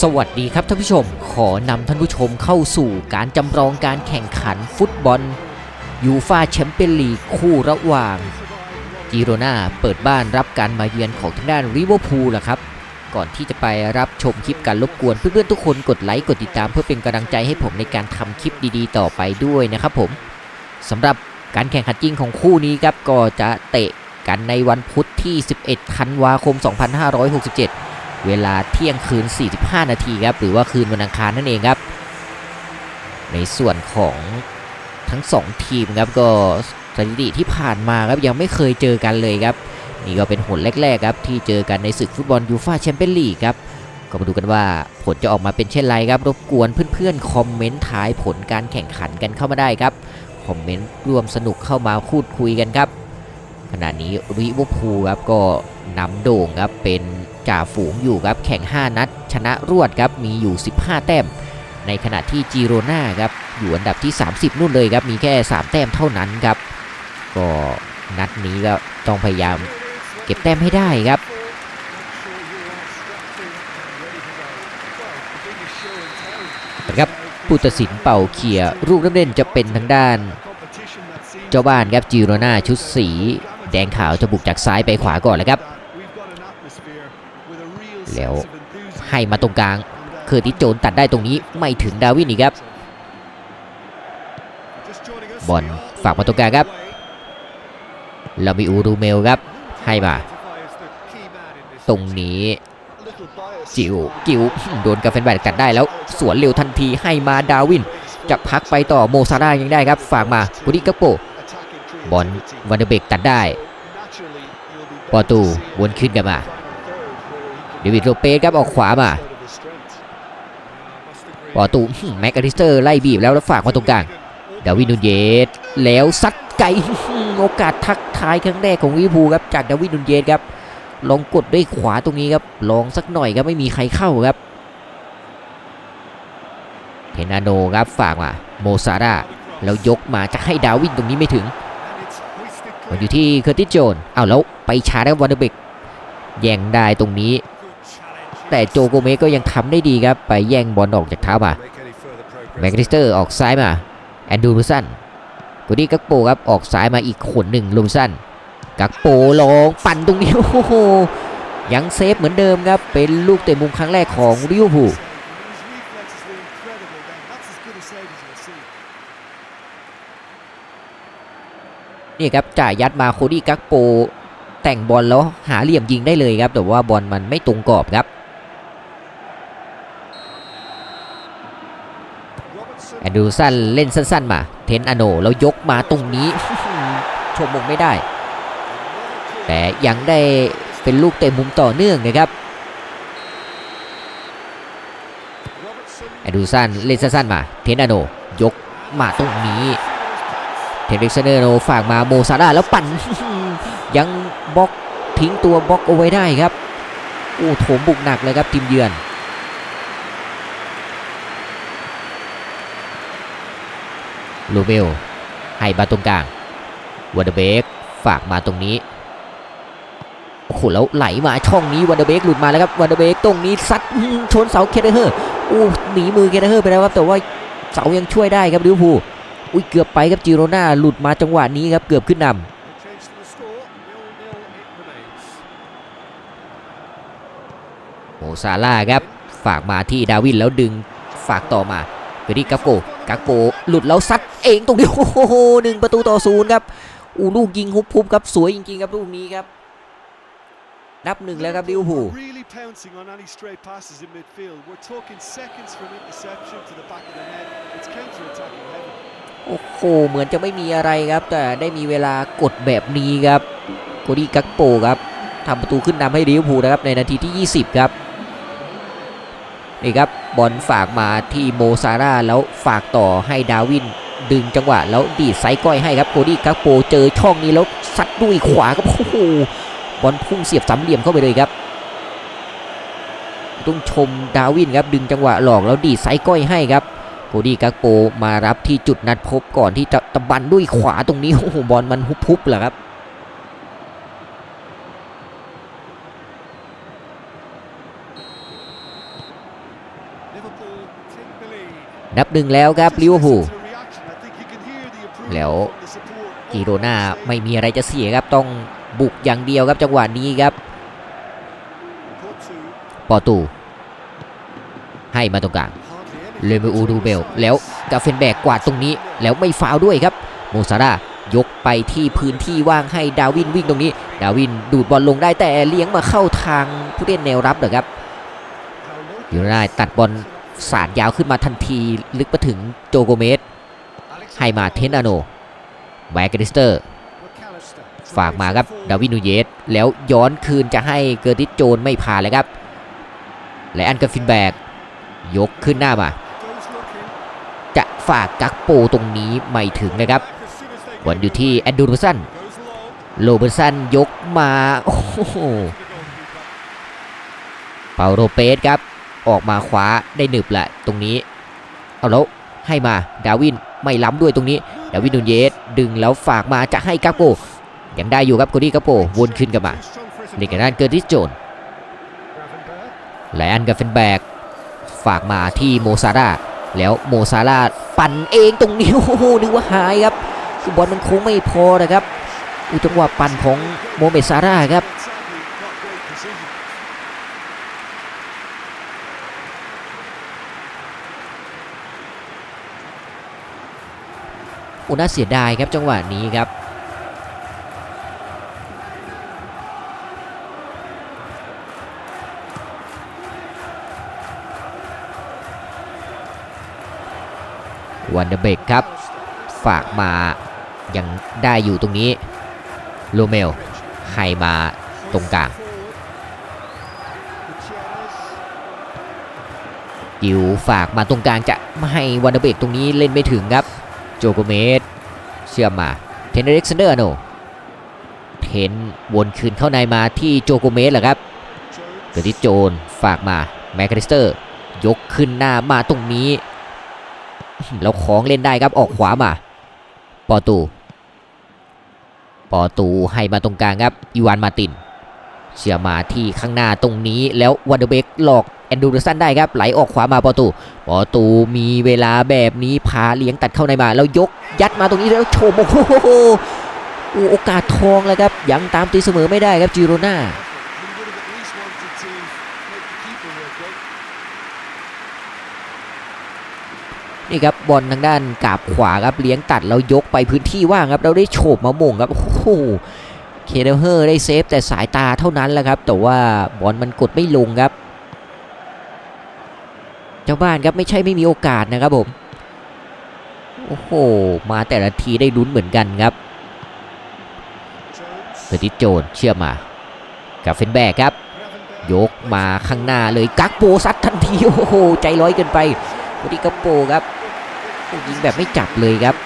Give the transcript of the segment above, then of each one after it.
สวัสดีครับท่านผู้ชม ขอนำท่านผู้ชมเข้าสู่การจำลองการแข่งขันฟุตบอลยูฟาแชมเปี้ยนลีกคู่ระหว่างจิโรนาเปิดบ้านรับการมาเยือนของทางด้านริเวอร์พูลล่ะครับ ก่อนที่จะไปรับชมคลิปการรบกวนเพื่อนๆทุกคนกดไลค์กดติดตามเพื่อเป็นกำลังใจให้ผมในการทำคลิปดีๆ ต่อไปด้วยนะครับผมสำหรับการแข่งขันจริงของคู่นี้ครับก็จะเตะกันในวันพุธที่ 11 ธันวาคม 2567 เวลาเที่ยงคืน 45 นาทีครับ หรือว่าคืนวันอังคารนั่นเองครับ ในส่วนของทั้ง 2 ทีมครับก็สถิติที่ผ่านมาครับยังไม่เคยเจอกันเลยครับ นี่ก็เป็นหนแรกๆครับที่เจอกันในศึกฟุตบอลยูฟ่าแชมเปี้ยนลีกครับก็มาดูกันว่าผลจะออกมาเป็นเช่นไรครับ รบกวนเพื่อนๆ คอมเมนต์ท้ายผลการแข่งขันกันเข้ามาได้ครับ คอมเมนต์ร่วมสนุกเข้ามาพูดคุยกันครับ ณะนี้ริเวอร์พูลครับก็นำโด่งครับเป็นจ่าฝูงอยู่ครับแข่ง 5 นัด ชนะรวดครับมีอยู่ 15 แต้ม ในขณะที่จีโรนาครับอยู่อันดับที่ 30 นู่นเลยครับมีแค่ 3 แต้มเท่านั้นครับ ก็นัดนี้ก็ต้องพยายามเก็บแต้มให้ได้ครับครับผู้ตัดสินเป่าเขี่ยลูกน้ำเล่นจะเป็นทางด้าน เจ้าบ้านครับจิโรนาชุดสี แดงขาวจะบุกจากซ้ายไปขวาก่อนเลยครับ แล้วให้มาตรงกลาง เคอร์ติสโจนตัดได้ตรงนี้ไม่ถึงดาวินอีกครับ บอลฝากมาตรงกลางครับเรามีอูรูเมลครับ ให้มา ตรงนี้จิวกิวโดนกาเฟนแบดกัดได้แล้ว สวนเร็วทันทีให้มาดาวิน จะพักไปต่อโมซาร่ายังได้ครับ ฝากมาบุริกาโป บอลวันเดอร์เบกตัดได้ปอตูวนขึ้นกันมาเดวิดโรเปสครับออกขวามาปอตูหึ่มแม็กอลิสเตอร์ไล่บีบแล้วแล้วฝากมาตรงกลางดาวินนูนเยสแล้วซัดไกลหึ่มโอกาสทักทายครั้งแรกของลิเวอร์พูลครับจากดาวินนูนเยสครับลองกดด้วยขวาตรงนี้ครับลองสักหน่อยครับไม่มีใครเข้าครับเทนาโนครับฝากมาโมซาร่าแล้วยกมาจะให้ดาวินตรงนี้ไม่ถึง มันอยู่ที่เคอร์ติสโจนเอาแล้วไปชาร์จวันเดอร์เบกแย่งได้ตรงนี้ แต่โจโกเมก็ยังทำได้ดีครับ ไปแย่งบอลออกจากเท้ามาแมกริสเตอร์ออกซ้ายมาแอนดูลูสันกูดี้กักโปครับออกซ้ายมาอีกคนหนึ่งลูสันกักโปลองปั่นตรงนี้โอ้โหยังเซฟเหมือนเดิมครับเป็นลูกเตะมุมครั้งแรกของริวพูล นี่ครับจ่ายยัดมาโคดี้กักโป แต่งบอลแล้วหาเหลี่ยมยิงได้เลยครับ แต่ว่าบอลมันไม่ตรงกรอบครับแอนดูสันเล่นสั้นๆมา เทนอโนแล้วยกมาตรงนี้ชมมงไม่ได้ แต่ยังได้เป็นลูกเตะมุมต่อเนื่องนะครับแอนดูสันเล่นสั้นๆมา เทนอโนยกมาตรงนี้ เทนริกเซเนอร์โนฝากมาโมซาร่าแล้วปั่น ยังบล็อกทิ้งตัวบล็อกเอาไว้ได้ครับโอ้โถมบุกหนักเลยครับทีมเยือนลูเบลให้มาตรงกลางวันเดเบกฝากมาตรงนี้โอ้โหแล้วไหลมาช่องนี้วันเดเบกหลุดมาแล้วครับวันเดเบกตรงนี้ซัดชนเสาเคเดเฮอร์โอ้หนีมือเคเดเฮอร์ไปแล้วครับแต่ว่าเสายังช่วยได้ครับลิเวอร์พูล อุ้ยเกือบไปครับจิโรนาหลุดมาจังหวะนี้ครับเกือบขึ้นนำโมซาร่าครับฝากมาที่ดาวินแล้วดึงฝากต่อมาไปที่กักโกกักโกหลุดแล้วซัดเองตรงนี้โอ้โหหนึ่งประตูต่อศูนย์ครับอู้ลูกยิงฮุบๆครับสวยจริงๆครับลูกนี้ครับนับหนึ่งแล้วครับลิเวอร์พูล โอ้โหเหมือนจะไม่มีอะไรครับ แต่ได้มีเวลากดแบบนี้ครับโคดี้กักโปครับทำประตูขึ้นนำให้ลิเวอร์พูลนะครับในนาทีที่ 20 ครับนี่ครับบอลฝากมาที่โมซาร่าแล้วฝากต่อให้ดาวิน ดึงจังหวะแล้วดีดไซส์ก้อยให้ครับโคดี้กักโปเจอช่องนี้แล้วซัดด้วยขวาครับโอ้โหบอลพุ่งเสียบสามเหลี่ยมเข้าไปเลยครับต้องชมดาวินครับดึงจังหวะหลอกแล้วดีดไซส์ก้อยให้ครับ ดี้กักโปมารับที่จุดนัดพบก่อนที่จะตะบันด้วยขวาตรงนี้โอ้โหบอลมันฮุบๆแหละครับนับหนึ่งแล้วครับลิเวอร์พูลแล้ว from the support. จิโรนาไม่มีอะไรจะเสียครับ ต้องบุกอย่างเดียวครับจังหวะนี้ครับ ปอตู ให้มาตรงกลาง เล any เมอูดูเบล แล้วกาเฟนแบกกวาดตรงนี้ แล้วไม่ฟาวด้วยครับ โมซาร่ายกไปที่พื้นที่ว่างให้ดาวินวิ่งตรงนี้ ดาวินดูดบอลลงได้แต่เลี้ยงมาเข้าทางผู้เล่นแนวรับเหรอครับยูไนได้ตัดบอลสาดยาวขึ้นมาทันทีลึกมาถึงโจโกเมสให้มาเทนอาโนแวกเกริสเตอร์ ฝากมาครับดาวินูเยส แล้วย้อนคืนจะให้เกอร์ติสโจนไม่ผ่านเลยครับ และอันกัฟินแบก ยกขึ้นหน้ามา Goes looking. จะ ฝากกักโปตรงนี้ไม่ถึงนะครับ Back as soon as they บอลอยู่ที่แอนดูโรสันโรเบอร์สันยกมาโอ้โหเปาโรเปสครับ ออกมาขวาได้หนึบแหละตรงนี้ เอาแล้วให้มาดาวินไม่ล้ำด้วยตรงนี้ดาวินนูเยสดึงแล้วฝากมาจะให้กักโปยังได้อยู่ครับโกดี้กักโปวนขึ้นกลับมา Too strong for his เล่นกับด้านเกอร์ติสโจนและอันกับเฟนแบกฝากมาที่โมซาร่า แล้วโมซาลาปั่นเองตรงนี้โอ้โหนึกว่าหายครับคือบอลมันคงไม่พอนะครับอุจังหวะปั่นของโมเมซาร่าครับอุน่าเสียดายครับจังหวะนี้ครับ วันเดเบกครับ ฝากมายังได้อยู่ตรงนี้โรเมลให้มาตรงกลางดิวฝากมาตรงกลางจะไม่ให้วันเดเบกตรงนี้เล่นไม่ถึงครับ โจโกเมสเชื่อมมาเทนเอเล็กซานเดอร์โนเทนวนคืนเข้าในมาที่โจโกเมสแหละครับเกิดที่โจนฝากมาแมคคาริสเตอร์ ยกขึ้นหน้ามาตรงนี้ แล้วของเล่นได้ครับออกขวามาปอตูปอตูให้มาตรงกลางครับอีวานมาตินเชื่อมาที่ข้างหน้าตรงนี้แล้ววันเดเบกหลอกแอนดูเดอร์สันได้ครับไหลออกขวามาปอตูปอตูมีเวลาแบบนี้พาเลี้ยงตัดเข้าในมา แล้วยกยัดมาตรงนี้แล้วโชมโอ้โหโอกาสทองแล้วครับยังตามตีเสมอไม่ได้ครับจิโรนา นี่ครับบอลทางด้านกาบขวาครับเลี้ยงตัดแล้วยกไปพื้นที่ว่างครับเราได้โฉบมาม่งครับโอ้โหเคเดเฮอร์ได้เซฟแต่สายตาเท่านั้นแหละครับ แต่ว่าบอลมันกดไม่ลงครับ เจ้าบ้านครับไม่ใช่ไม่มีโอกาสนะครับผมโอ้โหมาแต่ละทีได้ลุ้นเหมือนกันครับเซอร์ติโจนเชื่อมากับเฟนแบกครับ ยกมาข้างหน้าเลยกักโปซัดทันทีโอ้โหใจร้อยเกินไปวันนี้กักโปครับ ยิงแบบไม่จับเลยครับ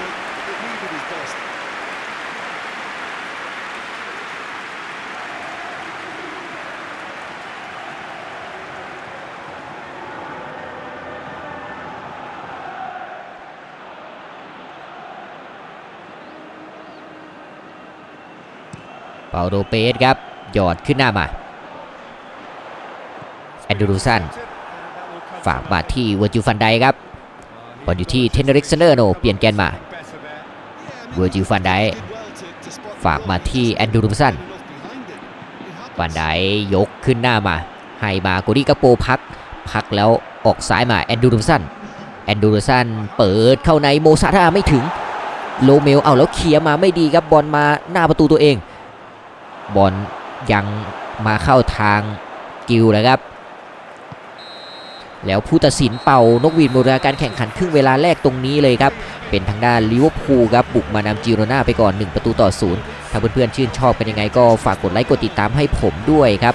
เปาโรเปสครับ หยอดขึ้นหน้ามา แอนดรูสันฝากมาที่วอร์จิฟันไดครับ บอลอยู่ที่เทนเนริกเซเนอร์โนเปลี่ยนแกนมาเวอร์จิลฟันไดฝากมาที่แอนดูรูสันฟันไดยกขึ้นหน้ามา ให้มาโกดี้กาโปพัก พักแล้วออกซ้ายมาแอนดูรูสันแอนดูรูสันเปิดเข้าในโมซาร่าไม่ถึงโลเมลเอาแล้วเคลียร์มาไม่ดีครับบอลมาหน้าประตูตัวเอง บอลยังมาเข้าทางกิลแล้วครับ แล้วผู้ตัดสินเป่านกหวีดหมดเวลาการแข่งขันครึ่งเวลาแรกตรงนี้เลยครับ เป็นทางด้านลิเวอร์พูลครับบุกมานำจิโรนาไปก่อน 1 ประตูต่อศูนย์ถ้าเพื่อนๆชื่นชอบเป็นยังไงก็ฝากกดไลค์กดติดตามให้ผมด้วยครับ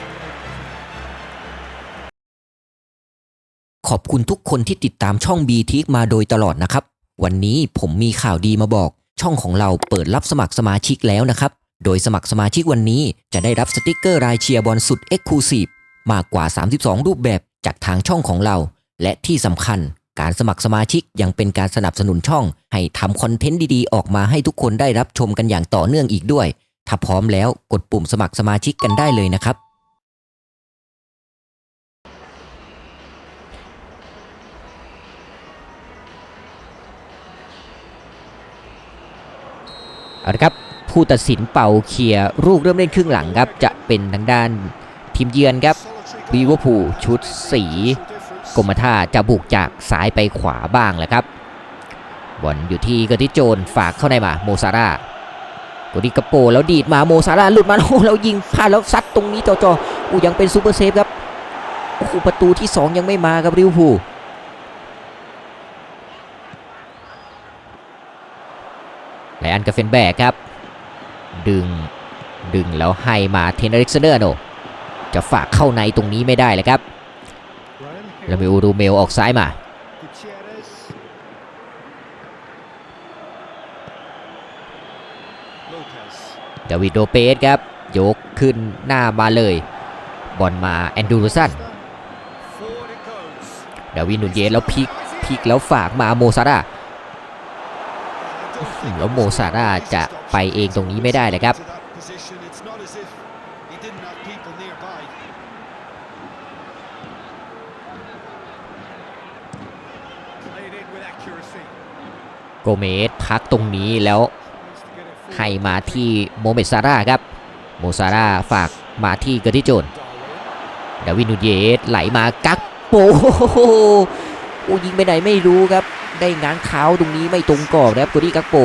ขอบคุณทุกคนที่ติดตามช่อง b t ทีมาโดยตลอดนะครับ วันนี้ผมมีข่าวดีมาบอก ช่องของเราเปิดรับสมัครสมาชิกแล้วนะครับ โดยสมัครสมาชิกวันนี้จะได้รับสติกเกอร์รายเชียร์บอลสุด e x c l u s i v e มากกว่า 32 รูปแบบ จากทางช่องของเรา และที่สำคัญการสมัครสมาชิกยังเป็นการสนับสนุนช่อง ให้ทำคอนเทนต์ดีๆ ออกมาให้ทุกคนได้รับชมกันอย่างต่อเนื่องอีกด้วย ถ้าพร้อมแล้วกดปุ่มสมัครสมาชิกกันได้เลยนะครับ เอาละครับ ผู้ตัดสินเป่าเคียรูกเริ่มเล่นครึ่งหลังครับ จะเป็นทางด้านทีมเยือนครับ ลิเวอร์พูลชุดสีกรมท่าจะบุกจากซ้ายไปขวาบ้างแหละครับบอลอยู่ที่กอติโจนฝากเข้าในมาโมซาร่าโกดิกาโปแล้วดีดมาโมซาร่าหลุดมาโอ้แล้วยิงพลาดแล้วซัดตรงนี้จอๆอู้ยังเป็นซูเปอร์เซฟครับโอ้โหประตูที่ 2 ยังไม่มาครับลิเวอร์พูลไลอันกาเฟนแบกครับ ดึงดึงแล้วให้มาเทนอริกเซเนอร์โน จะฝากเข้าในตรงนี้ไม่ได้เลยครับแล้วมีอูรูเมลออกซ้ายมา Gutierrez. Lopez. ดาวิดโดเปสครับยกขึ้นหน้ามาเลย บอลมาแอนดูรูสัน Forward it goes. ดาวินนูนเยสแล้วพลิกพลิกแล้วฝากมาโมซาร่า I don't think แล้วโมซาร่าจะไปเองตรงนี้ไม่ได้เลยครับ โกเมสพักตรงนี้แล้วให้มาที่โมเมดซาร่าครับ โมซาร่าฝากมาที่เกอร์ติโจนดาวินูเยสไหลมากักโปโอ้ยิงไปไหนไม่รู้ครับ ได้ง้างเท้าตรงนี้ไม่ตรงกรอบนะครับโกดี้กักโป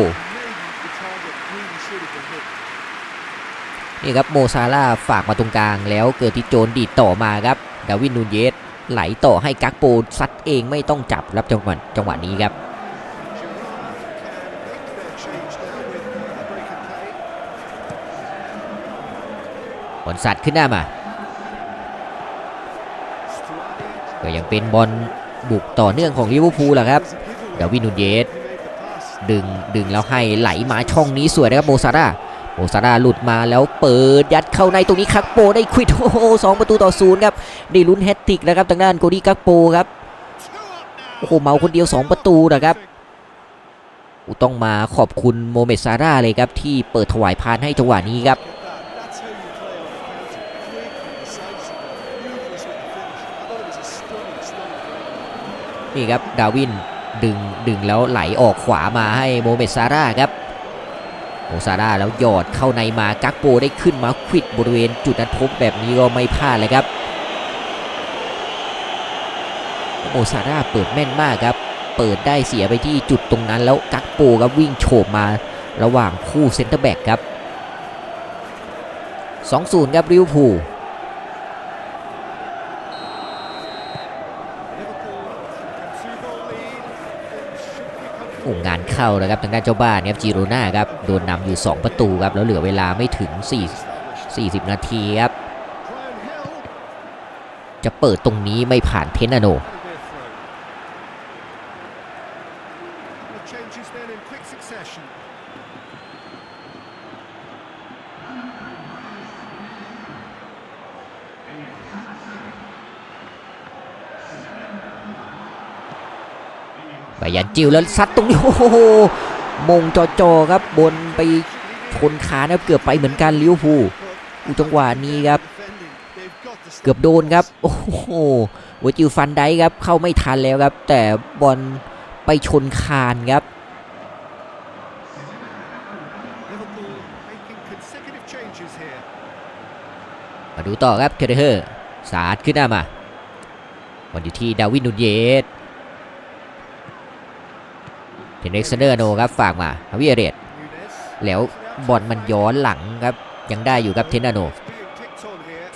นี่ครับโมซาร่าฝากมาตรงกลางแล้วเกิดที่โจนดีดต่อมาครับ ดาวินนูเยส ไหลต่อให้กักโปซัดเองไม่ต้องจับรับจังหวะจังหวะนี้ครับบอลสัตว์ขึ้นหน้ามา ก็ยังเป็นบอลบุกต่อเนื่องของลิเวอร์พูลแหละครับ There's a giveaway. ดาวินนูเยสดึงดึงแล้วให้ไหลมาช่องนี้สวยนะครับโมซาร่า โมซาร่าหลุดมาแล้วเปิดยัดเข้าในตรงนี้คักโปได้ควิดโอ้โหสองประตูต่อศูนย์ครับได้ลุ้นแฮตติกแล้วครับทางด้านโกดี้กักโปครับโอ้โหเมาคนเดียว 2 ประตูนะครับต้องมาขอบคุณโมเมดซาร่าเลยครับที่เปิดถวายพานให้จังหวะนี้ครับนี่ครับดาวินดึงดึงแล้วไหลออกขวามาให้โมเมดซาร่าครับ โมซาร่าแล้วหยอดเข้าในมากักโปได้ขึ้นมาควิดบริเวณจุดนัดพบแบบนี้ก็ไม่พลาดเลยครับโมซาร่าเปิดแม่นมากครับ เปิดได้เสียไปที่จุดตรงนั้นแล้วกักโปครับวิ่งโฉบมาระหว่างคู่เซนเตอร์แบ็กครับ 2-0 ครับริวพู เข้านะครับทางด้านเจ้าบ้านครับจีโรนาครับโดนนำอยู่ 2 ประตูครับแล้วเหลือเวลาไม่ถึง 4 40 นาทีครับจะเปิดตรงนี้ไม่ผ่านเทนนาโน ยันจิวแล้วซัดตรงนี้โอ้โหมงจอจอๆครับบนไปชนขานะครับเกือบไปเหมือนกันลิวพูอุจังหวะนี้ครับ เกือบโดนครับ โอ้โหวจิวฟันได้ครับ เข้าไม่ทันแล้วครับ แต่บอลไปชนคานครับมาดูต่อครับเคเดเฮอร์สาดขึ้นหน้ามาบอลอยู่ที่ดาวินนูนเยส เทนเน็กซ์เดอร์โนครับฝากมาฮาวิเอเรตแล้วบอลมันย้อนหลังครับยังได้อยู่ครับเทนนาโน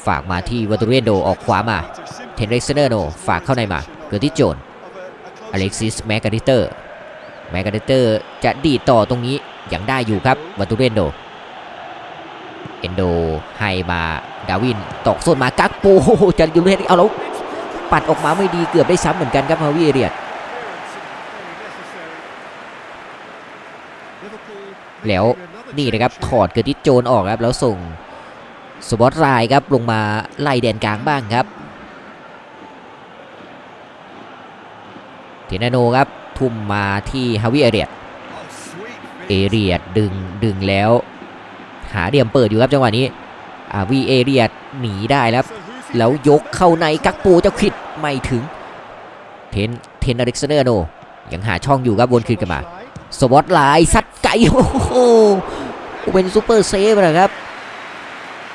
ฝากมาที่วัตูเรนโดออกขวามาเทนเน็กซ์เดอร์โนฝากเข้าในมาเกิดที่โจนอเล็กซิสแมกกาดิเตอร์แมกกาดิเตอร์จะดีต่อตรงนี้ยังได้อยู่ครับวัตูเรนโดเอนโดให้มาดาวินตอกส้นมากักปโอ้โหจะยูเรนเอาแล้วปัดออกมาไม่ดีเกือบได้ซ้ำเหมือนกันครับฮาวิเอเรียต แล้วนี่นะครับถอดเกิดที่โจนออกครับแล้วส่งสปอตไลน์ครับลงมาไล่แดนกลางบ้างครับเทนาโนครับทุ่มมาที่ฮาวิเอเรียตเอเรียตดึงดึงแล้ว หาเดียมเปิดอยู่ครับจังหวะนี้อาวีเอเรียตหนีได้แล้วแล้วยกเข้าในกักปูเจ้าขิดไม่ถึงเทนเทนอเล็กซานเดอร์โนยังหาช่องอยู่ครับวนคืนกันมา สวอตไลน์ซัดไก่โอ้โหอุเป็นซูเปอร์เซฟนะครับ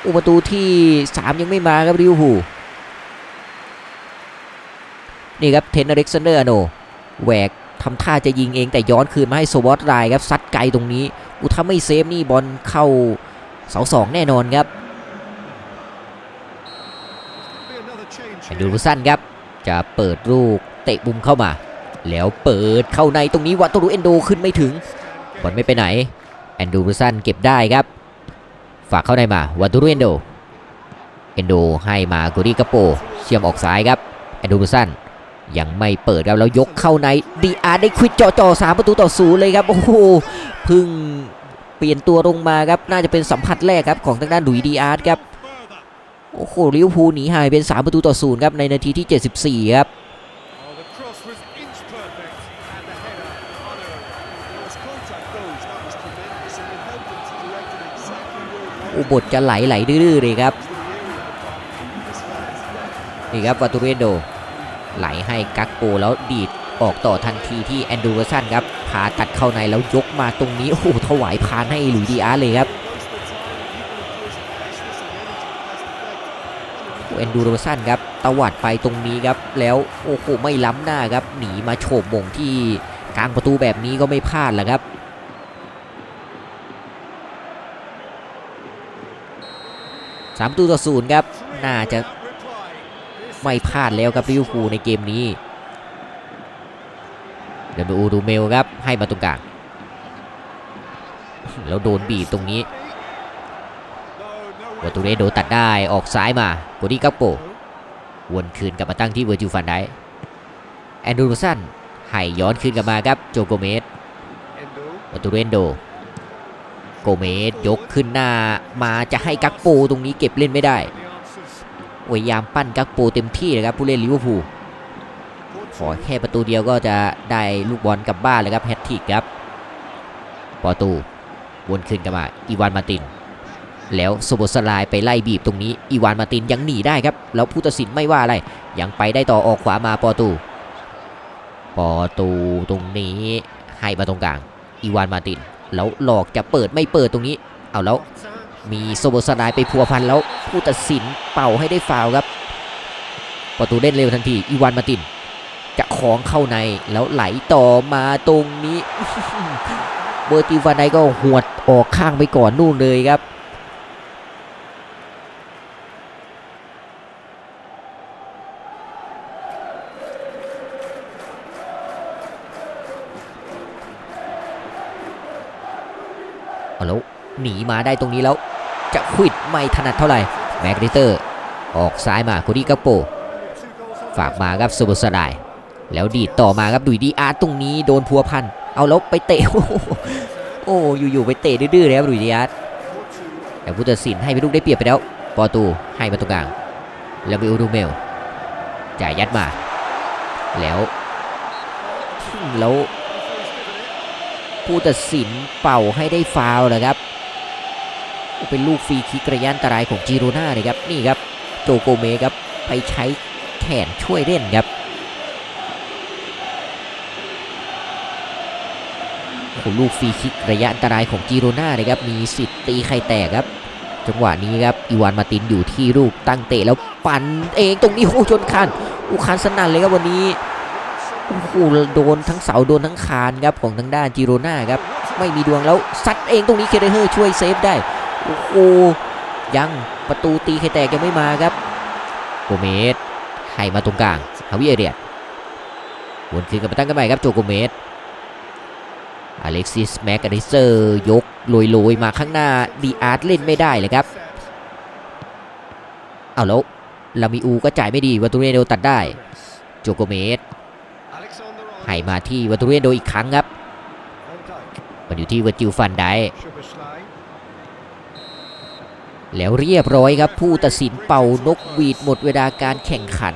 อุประตูที่ 3 ยังไม่มาครับลิเวอร์พูลนี่ครับเทนอเล็กซานเดอร์อโนแหวกทำท่าจะยิงเองแต่ย้อนคืนมาให้โซบอสไลครับซัดไกลตรงนี้อุถ้าไม่เซฟนี่บอลเข้าเสาสองแน่นอนครับ Be another change แอนดูรูสันครับ จะเปิดลูกเตะบุมเข้ามา แล้วเปิดเข้าในตรงนี้วัตโตรูเอนโดขึ้นไม่ถึงบอลไม่ไปไหนแอนดูรูสันเก็บได้ครับ ฝากเข้าในมาวัตโตรูเอนโดเอนโดให้มากดีกาโป เชื่อมออกซ้ายครับแอนดูรูสันยังไม่เปิดครับแล้วยกเข้าในดีอาร์ได้ควิดจ่อจ่อสามประตูต่อศูนย์เลยครับโอ้โหเพึ่งเปลี่ยนตัวลงมาครับน่าจะเป็นสัมผัสแรกครับของทางด้านดุยดีอาร์ครับโอ้โหลิวพูหนีหางเป็น 3 ประตูต่อศูนย์ครับในนาทีที่ 74 ครับ อุบทจะไหลไหลดื้อๆเลยครับนี่ครับวาตูเรโดไหลให้กักโปแล้วดีดออกต่อทันทีที่แอนดูเวอร์สันครับพาตัดเข้าในแล้วยกมาตรงนี้โอ้โหถวายพานให้หลุยดีอาร์เลยครับแอนดูเวอร์สันครับตวัดไปตรงนี้ครับแล้วโอ้โหไม่ล้ำหน้าครับหนีมาโฉบมงที่กลางประตูแบบนี้ก็ไม่พลาดแหละครับ สามตูต่อศูนย์ครับ น่าจะไม่พลาดแล้วครับลิเวอร์พูลในเกมนี้ เดี๋ยวดูดูเมลครับ ให้มาตรงกลาง แล้วโดนบีบตรงนี้วตูเรโดตัดได้ออกซ้ายมาโกดี้กัปโปวนคืนกลับมาตั้งที่เวอร์จิฟันได้แอนดูโรสันให้ย้อนคืนกลับมาครับโจโกเมสวตูเรนโด โกเมสยกขึ้นหน้ามาจะให้กักโปตรงนี้เก็บเล่นไม่ได้พยายามปั้นกักโปเต็มที่เลยครับผู้เล่นลิเวอร์พูลขอแค่ประตูเดียวก็จะได้ลูกบอลกลับบ้านเลยครับแฮตทิกครับปอตูวนคืนกลับมาอีวานมาติน แล้วโซโบสลายไปไล่บีบตรงนี้อีวานมาตินยังหนีได้ครับแล้วผู้ตัดสินไม่ว่าอะไรยังไปได้ต่อออกขวามาปอตูปอตูตรงนี้ให้มาตรงกลางอีวานมาติน แล้วหลอกจะเปิดไม่เปิดตรงนี้ เอาแล้วมีโซโบสไนไปพัวพันแล้วผู้ตัดสินเป่าให้ได้ฟาวครับ ประตูเล่นเร็วทันทีอีวานมาติน จะคองเข้าในแล้วไหลต่อมาตรงนี้ เบอร์ติวานไนก็หวดออกข้างไปก่อนนู่นเลยครับ หนีมาได้ตรงนี้แล้ว จะควิดไม่ถนัดเท่าไหร่แมกนิเตอร์ ออกซ้ายมาโคดี้กัปโป ฝากมาครับซูบสไดาย แล้วดีดต่อมาครับดุยดีอาร์ตรงนี้โดนพัวพัน เอาล้วไปเตะโอ้โหโอ้อยู่ๆไปเตะดื้อๆเลยครับดุยดีอาร์ตแต่ผู้ตัดสินให้ไปลูกได้เปรียบไปแล้ว ปอตูให้มาตรงกลาง แล้วมีอูดูเมลจ่ายยัดมา แล้ว แล้วผู้ตัดสินเป่าให้ได้ฟาวล์นะครับ เป็นลูกฟรีคิกระยะอันตรายของจิโรนาเลยครับนี่ครับโจโกเมครับไปใช้แขนช่วยเล่นครับโอ้ลูกฟรีคิกระยะอันตรายของจีโรนาเลยครับมีสิทธิ์ตีไข่แตกครับจังหวะนี้ครับอีวานมาตินอยู่ที่ลูกตั้งเตะแล้วปั่นเองตรงนี้โอ้โหจนคานอูคานสนั่นเลยครับวันนี้โอ้โหโดนทั้งเสาโดนทั้งคานครับของทางด้านจีโรนาครับไม่มีดวงแล้วซัดเองตรงนี้เคเดเฮอร์ช่วยเซฟได้ โอ้โหยังประตูตีไข่แตกยังไม่มาครับโกเมสให้มาตรงกลางฮาวิเอเรียดวนคืนกลับมาตั้งกันใหม่ครับโจโกเมสอเล็กซิสแม็กอลิเซอร์ยกลอยๆมาข้างหน้าดีอาร์ตเล่นไม่ได้เลยครับเอาแล้วลามิอูก็จ่ายไม่ดีวัตูเรโดตัดได้โจโกเมสให้มาที่วัตูเรโดอีกครั้งครับมันอยู่ที่วัจิลฟันได แล้วเรียบร้อยครับผู้ตัดสินเป่านกหวีดหมดเวลาการแข่งขัน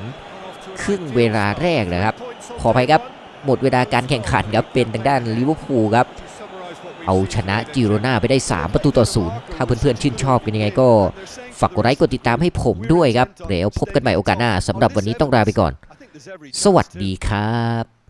ครึ่งเวลาแรกนะครับขออภัยครับหมดเวลาการแข่งขันครับเป็นทางด้านลิเวอร์พูลครับเอาชนะจิโรนาไปได้ 3 ประตูต่อศูนย์ถ้าเพื่อนๆชื่นชอบกันยังไงก็ ฝากกดไลค์กดติดตามให้ผมด้วยครับเดี๋ยวพบกันใหม่โอกาสหน้าสำหรับวันนี้ต้องลาไปก่อน สวัสดีครับ